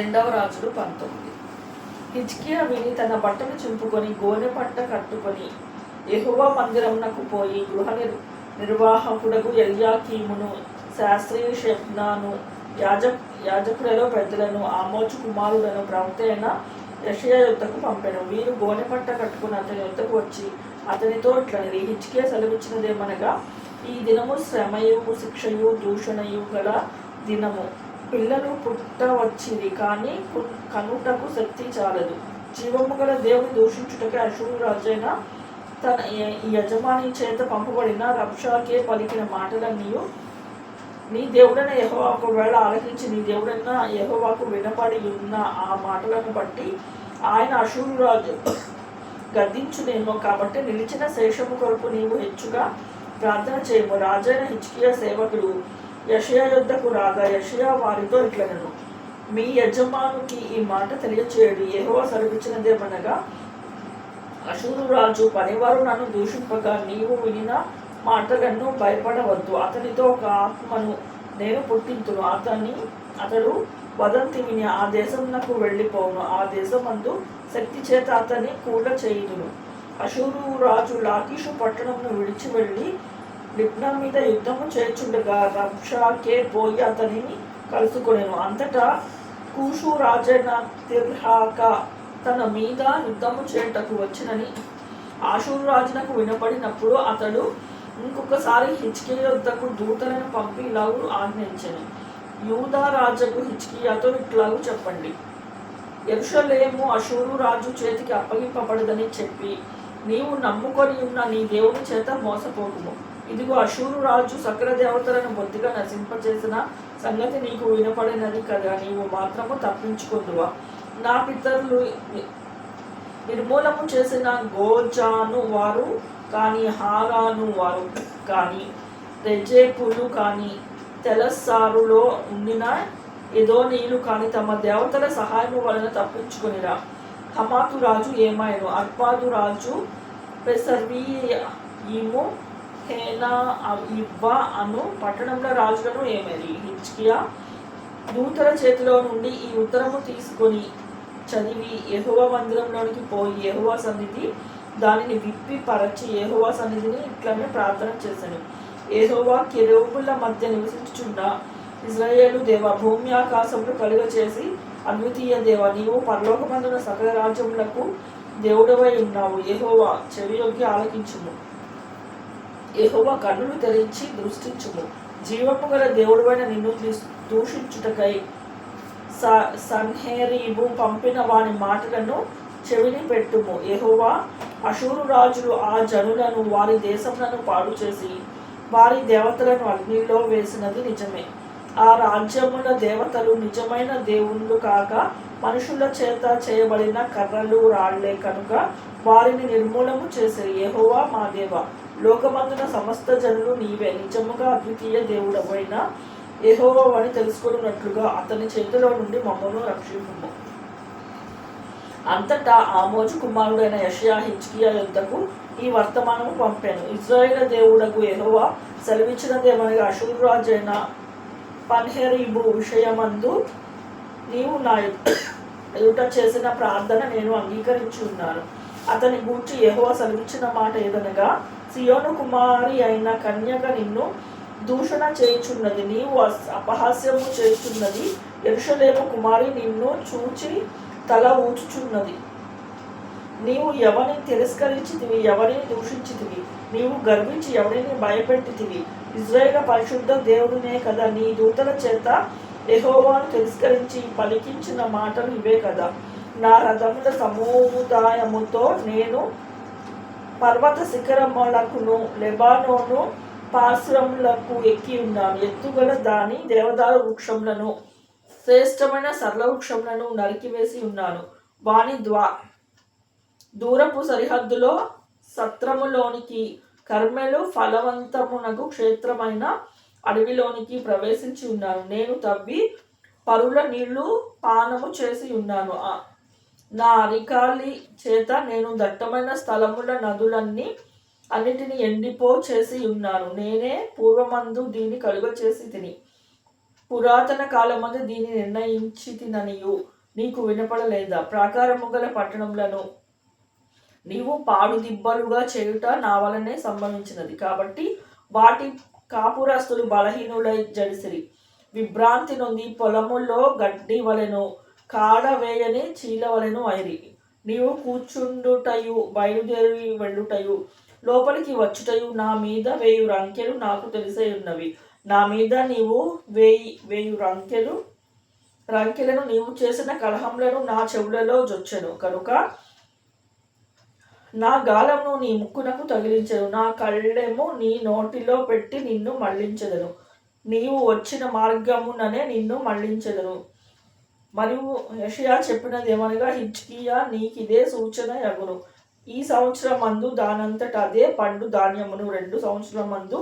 రెండవ రాజులు పంతొమ్మిది. హిజ్కియా విని తన బట్టలు చింపుకొని గోనె పట్ట కట్టుకొని ఎహువ మందిరమునకు పోయి గృహ నిర్ నిర్వాహకుడకు ఎల్యాకీమును శాస్త్రీయ షెఫ్నాను యాజ యాజకులలో పెద్దలను ఆమోచు కుమారులను ప్రవక్త అయిన యుద్ధకు పంపెను. వీరు గోనె పట్ట కట్టుకుని అతని యుద్ధకు వచ్చి అతనితో ఇట్లనిది హిచ్కే సెలవిచ్చినదేమనగా ఈ దినము శ్రమయు శిక్షయు దూషణయు గల దినము. పిల్లలు పుట్టవచ్చింది కానీ కు- కనుటకు శక్తి చాలదు. జీవము గల దేవుని దూషించుటకే అశూరు రాజైన తన యజమాని చేత పంపబడిన రక్షకే పలికిన మాటలన్నీయు నీ దేవుడైన యెహోవాకు ఒకవేళ ఆలకించి నీ దేవుడైన యహోవాకు వినపడి ఉన్న ఆ మాటలను బట్టి ఆయన అశూరు రాజు గద్దించునేమో కాబట్టి నిలిచిన శేషము కొరకు నీవు హెచ్చుగా ప్రార్థన చేయము. రాజైన హిచ్కియా సేవకుడు యషయా యుద్ధకు రాగా యషయా వారితో ఇట్లనను మీ యజమానుకి ఈ మాట తెలియచేయడు. యెహోవా సరిపించినదేమనగా అశూరు రాజు పనివారు నన్ను దూషింపగా నీవు వినిన మాటలను భయపడవద్దు. అతనితో ఒక ఆత్మను నేను పుట్టింతును. అతని అతడు వదంతి విని ఆ దేశమునకు వెళ్ళిపోవును. ఆ దేశమందు శక్తి చేత అతన్ని కూడా చేయుదును అశూరు రాజు లాకీషు పట్టణంను విడిచి వెళ్ళి లిబ్నా మీద యుద్ధము చేర్చుండగా రంషాకే పోయి అతనిని కలుసుకొనెను. అంతటా కూషు రాజైన తిర్హాక తన మీద యుద్ధము చేయుటకు వచ్చినని ఆశూరు రాజునకు వినపడినప్పుడు అతడు ఇంకొకసారి హిచ్కియా యుద్ధకు దూతలను పంపి ఇలాగు ఆజ్ఞించను యూదా రాజుకు హిచ్కియాతో ఇట్లాగూ చెప్పండి. ఎరుషలేము అశూరు రాజు చేతికి అప్పగింపబడదని చెప్పి నీవు నమ్ముకొని ఉన్న నీ దేవుని చేత మోసపోకుము ఇదిగో అశూరు రాజు సకల దేవతలను బొత్తిగా నశింపచేసిన సంగతి నీకు వినపడినది కదా నీవు మాత్రము తప్పించుకుందువా? నా పితరులు నిర్మూలము చేసిన గోజాను వారు కానీ హారాను వారు కానీ రెజేపులు కానీ తెలస్సారులో ఉండిన ఏదో నీళ్ళు కానీ తమ దేవతల సహాయము వలన తప్పించుకునిరా. హమాతు రాజు ఏమాయను? అర్పాదు రాజు పెసర్వీయము హేనా ఇవ్వ అను పట్టణంలో రాజులను ఏమేది? హిచ్కియా దూతల చేతిలో నుండి ఈ ఉత్తరము తీసుకొని చదివి యెహోవా మందిరంలోనికి పోయి యెహోవా సన్నిధి దానిని విప్పి పరచి యెహోవా సన్నిధిని ఇట్లనే ప్రార్థన చేశాను. యెహోవా కెరూపుల మధ్య నివసించుచున్న ఇజ్రాయేలు దేవ భూమి ఆకాశములు కలుగ చేసి అద్వితీయ దేవ నీవు పరలోకమందున సకల రాజ్యములకు దేవుడవై ఉన్నావు. యెహోవా చెవియొగ్గి ఆలకించుము. యహోవా కన్నులు తెరించి దృష్టించుము. జీవము గల దేవుడువైన నిన్ను దూషించుటకై స- సన్హేరీబు పంపిన వాని మాటలను చెవిని పెట్టుము. యహోవా అశూరు రాజులు ఆ జనులను వారి దేశములను పాడు చేసి వారి దేవతలను అగ్నిలో వేసినది నిజమే. ఆ రాజ్యముల దేవతలు నిజమైన దేవుళ్ళు కాక మనుషుల చేత చేయబడిన కర్రలు రాళ్ళే కనుక వారిని నిర్మూలము చేసే యహోవా మా దేవ. లోకమందున సమస్త జనులు నీవే. నిజముగా అద్వితీయ దేవుడవైన యెహోవా అని తెలుసుకున్నట్లుగా అతని చేతిలో నుండి మమ్మను రక్షించుము అంతటా ఆమోజు కుమారుడైన యషయా హిజ్కియా యుద్ధకు ఈ వర్తమానము పంపాను. ఇజ్రాయేల్ దేవుడకు ఎహోవా సెలవిచ్చినదేమనగా అశూరు రాజైన పన్హెరీబు విషయమందు నీవు నా ఎదుట చేసిన ప్రార్థన నేను అంగీకరించి ఉన్నాను. అతని గూర్చి యహో సెలవిచ్చిన మాట ఏదనగా సియోను కుమారి అయిన కన్యక నిన్ను దూషణ చేయుచున్నది నీవు అపహాస్యము చేయుచున్నది ఎరుషలేము కుమారి నిన్ను చూచి తల ఊచుచున్నది. నీవు ఎవరిని తిరస్కరించితివి ఎవరిని దూషించితివి? నీవు గర్వించి ఎవరిని భయపెట్టితివి? ఇజ్రాయేల్ పరిశుద్ధ దేవుడినే కదా నీ దూతల చేత యెహోవాను తిరస్కరించి పలికించిన మాటలు ఇవే కదా. నా రథముల సముదాయముతో నేను పర్వత శిఖరములకును లెబానోను పాశ్రములకు ఎక్కి ఉన్నాను. ఎత్తుగల దాని దేవదారు వృక్షములను శ్రేష్టమైన సరళ వృక్షములను నరికివేసి ఉన్నాను. వాణి ద్వా. దూరపు సరిహద్దులో సత్రములోనికి కర్మెలు ఫలవంతమునకు క్షేత్రమైన అడవిలోనికి ప్రవేశించి ఉన్నాను. నేను తవ్వి పరుల నీళ్ళు పానము చేసి ఉన్నాను. నా అరికాలి చేత నేను దట్టమైన స్థలముల నదులన్నీ అన్నిటిని ఎండిపో చేసి ఉన్నాను. నేనే పూర్వమందు దీన్ని కలుగ చేసి తిని పురాతన కాలమందు దీన్ని నిర్ణయించి తిననియు నీకు వినపడలేదా? ప్రాకారము గల పట్టణములను నీవు పాడుదిబ్బలుగా చేయుట నా వలనే సంభవించినది. కాబట్టి వాటి కాపురస్తులు బలహీనులై జడిసిరి. విభ్రాంతి నుండి పొలములో గడ్డి వలెను కాడ వేయని చీల వలెను నీవు కూర్చుండుటయు బయలుదేరి వెళ్ళుటయు లోపలికి వచ్చుటయు నా మీద వేయు రంకెలు నాకు తెలిసే ఉన్నవి. నా మీద నీవు వేయి వేయు రంకెలు రంకెలను నీవు చేసిన కలహములను నా చెవులలో జొచ్చెను. కనుక నా గాలమును నీ ముక్కునకు తగిలించను. నా కళ్ళెము నీ నోటిలో పెట్టి నిన్ను మళ్ళించదను. నీవు వచ్చిన మార్గముననే నిన్ను మళ్ళించదను. మరియు యషయా చెప్పినది ఏమనగా హిచ్కియా నీకిదే సూచన ఎగును ఈ సంవత్సరం మందు దానంతట అదే పండు ధాన్యమును రెండు సంవత్సరం మందు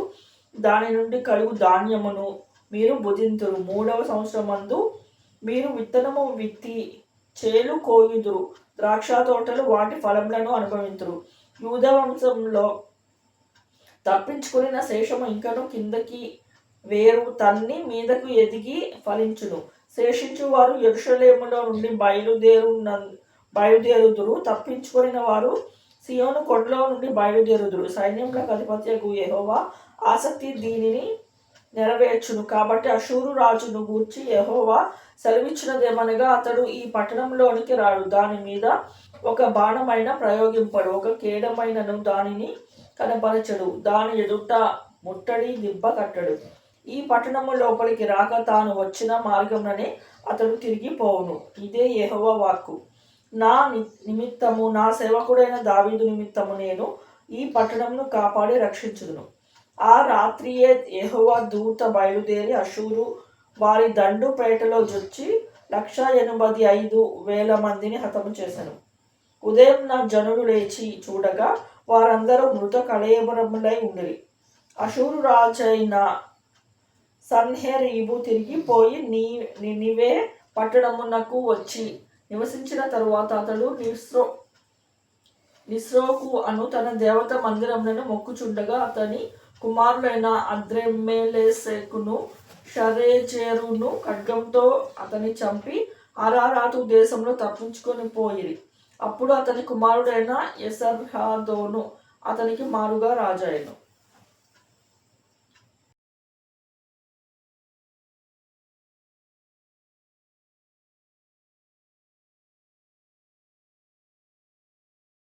దాని నుండి కలుగు ధాన్యమును మీరు భుజింతురు. మూడవ సంవత్సరం మందు మీరు విత్తనము విత్తి చేలు కోయుదురు. ద్రాక్ష తోటలు వాటి ఫలములను అనుభవింతురు. యూద వంశంలో తప్పించుకుని శేషము ఇంకను కిందకి వేరు తన్ని మీదకు ఎదిగి ఫలించును. శేషించు వారు ఎరుషలేములో నుండి బయలుదేరున్న బయలుదేరుదురు. తప్పించుకొని వారు సియోను కొండలో నుండి బయలుదేరుదురు. సైన్యంలో అధిపత్యకు యహోవా ఆసక్తి దీనిని నెరవేర్చును. కాబట్టి అషూరు రాజును గూర్చి యహోవా సెలవిచ్చినదేమనగా అతడు ఈ పట్టణంలోనికి రాడు. దాని మీద ఒక బాణమైన ప్రయోగింపడు. ఒక కేడమైనను దానిని కనపరచడు. దాని ఎదుట ముట్టడి దిబ్బ కట్టడు. ఈ పట్టణము లోపలికి రాక తాను వచ్చిన మార్గంలోనే అతడు తిరిగి పోవును. ఇదే యహవ వాక్కు. నా ని- నిమిత్తము నా సేవకుడైన దావీదు నిమిత్తము నేను ఈ పట్టణమును కాపాడి రక్షించుదును. ఆ రాత్రియే యెహోవా దూత బయలుదేరి అశూరు వారి దండు పేటలో జొచ్చి లక్ష ఎనభై ఐదు వేల మందిని హతము చేశాను ఉదయం నా జనులు లేచి చూడగా వారందరూ మృత కళయబరములై ఉండిరి. అశూరు రాజైన సన్హెరీబు తిరిగిపోయి నీ నినివే పట్టణమునకు వచ్చి నివసించిన తరువాత అతడు నిస్రో నిస్రోకు అను తన దేవత మందిరములను మొక్కుచుండగా అతని కుమారులైన అద్రెమ్మెలెసెకును షరేజేరును ఖడ్గంతో అతని చంపి అరారాతు దేశంలో తప్పించుకొని పోయిరి. అప్పుడు అతని కుమారుడైన ఎసర్హాదోను అతనికి మారుగా రాజాయను.